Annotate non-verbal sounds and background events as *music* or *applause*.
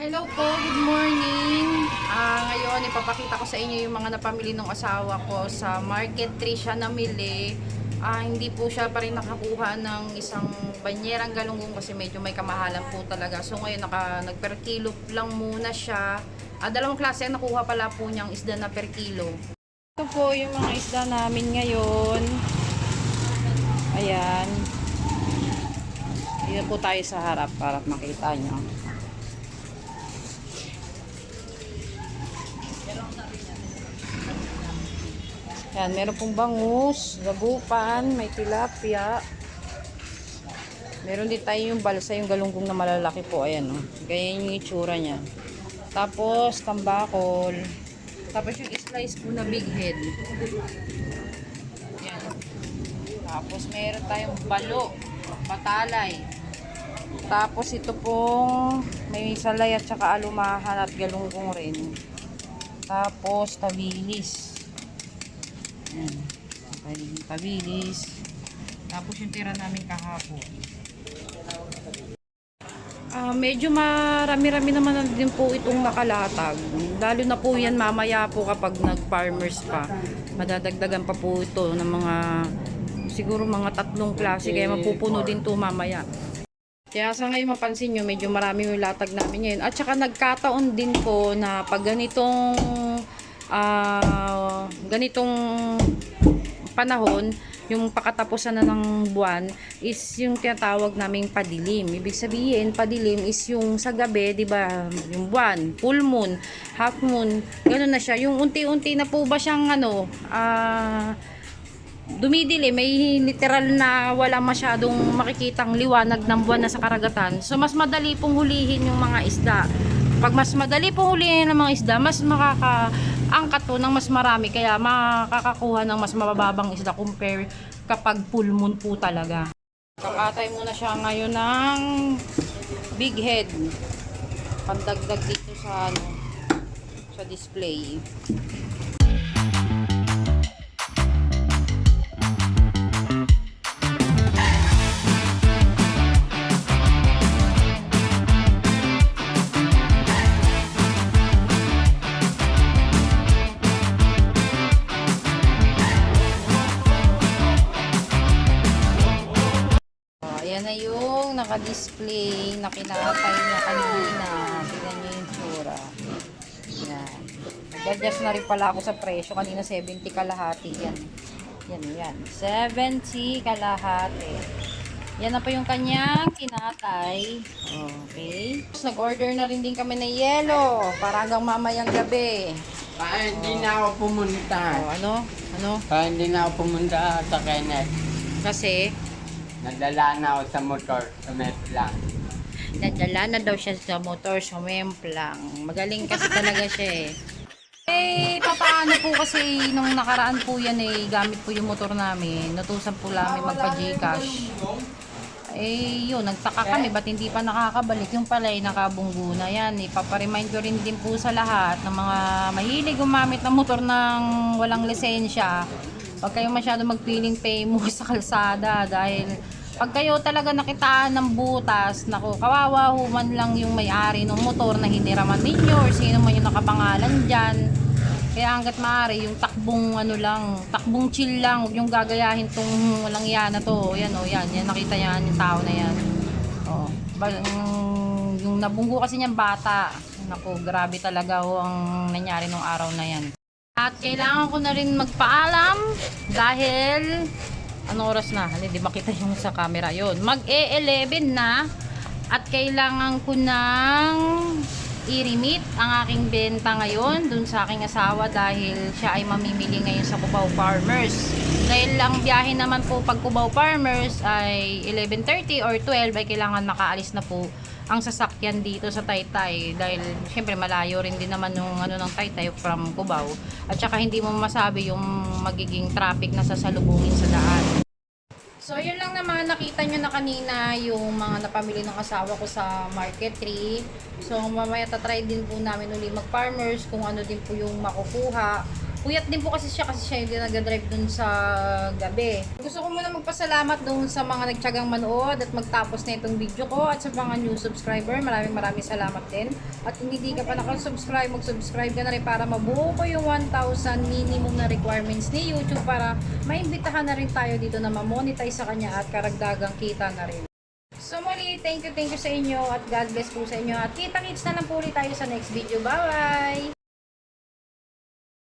Hello po, good morning. Ah, ngayon ipapakita ko sa inyo yung mga napamili ng asawa ko sa Market 3 siya namili. Ah, hindi po siya pa rin nakakuha ng isang banyerang galunggong kasi medyo may kamahalan po talaga. So ngayon naka, nag per kilo lang muna siya. Ah, dalawang klase ang nakuha pala po niyang isda na per kilo. Ito po yung mga isda namin ngayon. Ayan. Dito po tayo sa harap para makita nyo. Yan, meron pong bangus, lagupan, may tilapia. Meron din tayo yung balsa, yung galunggong na malalaki po. Ayan, oh. Ganyan yung itsura niya. Tapos, tambakol. Tapos yung slice po na big head. Yan. Tapos, meron tayong balo, patalay. Tapos, ito pong may salay at saka alumahan at galunggong rin. Tapos, tabilis. Ayan. Pabilis, pabilis. Tapos yung tira namin kahapon. Ah, medyo marami-rami naman na din po itong nakalatag. Lalo na po yan mamaya po kapag nag-farmers pa. Madadagdagan pa po ito ng mga siguro mga tatlong klase kaya mapupuno din to mamaya. Kaya sa ngayon mapansin nyo, medyo marami yung latag namin ngayon. At saka nagkataon din po na pag ganitong ah, ganitong panahon, yung pakatapusan na ng buwan is yung tinatawag naming padilim. Ibig sabihin, padilim is yung sa gabi, 'di ba, yung buwan, full moon, half moon, gano'n na siya. Yung unti-unti na po ba siyang ano, ah dumidilim, may literal na wala masyadong makikitang liwanag ng buwan na sa karagatan. So, mas madali pong hulihin yung mga isda. Pag mas madali pong hulihin ng mga isda, mas makakaangkat po ng mas marami. Kaya makakakuha ng mas mabababang isda compare kapag full moon po talaga. Kakatay muna siya ngayon ng big head. Pandagdag dito sa ano, sa display. Ayan na yung naka-display na kinakatay niya kanina. Tingnan niyo yung tsura. Yan. Nag-adjust na rin pala ako sa presyo. Kanina 70 kalahati. Yan. Yan, yan. 70 kalahati. Yan na pa yung kanyang kinatay. Okay. Tapos Nag-order na rin din kami ng yelo para hanggang mamayang gabi. Pa, hindi na ako pumunta. Oh, ano? Ano? Pa, hindi na ako pumunta sa Kenneth. Kasi Nadala na ako sa motor, sa Metla. Nadala na daw siya sa motor sa Memplang. Magaling kasi talaga siya eh. Eh, papaano po kasi nung nakaraan po yan eh, gamit po yung motor namin. Natusan po namin magpa-Gcash. Eh, yun, nagtaka kami, ba't hindi pa nakakabalik? Yung pala ay nakabunggo na yan. Ipaparemind ko rin din po sa lahat ng mga mahilig gumamit ng motor ng walang lisensya. Huwag kayo masyado magpiling pay mo *laughs* sa kalsada dahil pag kayo talaga nakitaan ng butas, naku, kawawa human lang yung may-ari ng motor na hiniraman ninyo or sino man yung nakapangalan dyan. Kaya hanggat maaari, yung takbong ano lang, takbong chill lang, yung gagayahin tong walang yan na to. Yan o, yan, yan, nakita yan, yung tao na yan. Oh, ba, yung, nabunggo kasi niyang bata. Naku, grabe talaga ho ang nangyari nung araw na yan. At kailangan ko na rin magpaalam dahil anong oras na? Hindi makita yung sa camera yon. Mag-e-11 na at kailangan ko nang i-remit ang aking benta ngayon dun sa aking asawa dahil siya ay mamimili ngayon sa Cubao Farmers. Dahil ang biyahe naman po pag Cubao Farmers ay 11.30 or 12 ay kailangan makaalis na po ang sasakyan dito sa Taytay dahil syempre malayo rin din naman yung ano ng Taytay from Cubao at saka hindi mo masabi yung magiging traffic na sasalubungin sa daan. So, yun lang naman. Nakita nyo na kanina yung mga napamili ng asawa ko sa Market 3. So, mamaya tatry din po namin uli mag-farmers kung ano din po yung makukuha. Puyat din po kasi siya kasi siya yung nag-drive dun sa gabi. Gusto ko muna magpasalamat dun sa mga nagtsagang manood at magtapos na itong video ko at sa mga new subscriber. Maraming maraming salamat din. At kung hindi ka pa nakasubscribe, mag-subscribe ka na rin para mabuo ko yung 1,000 minimum na requirements ni YouTube para maimbitahan na rin tayo dito na ma-monetize sa kanya at karagdagang kita na rin. So muli, thank you, thank you sa inyo at God bless po sa inyo at kita-kits na lang po ulit tayo sa next video. Bye-bye!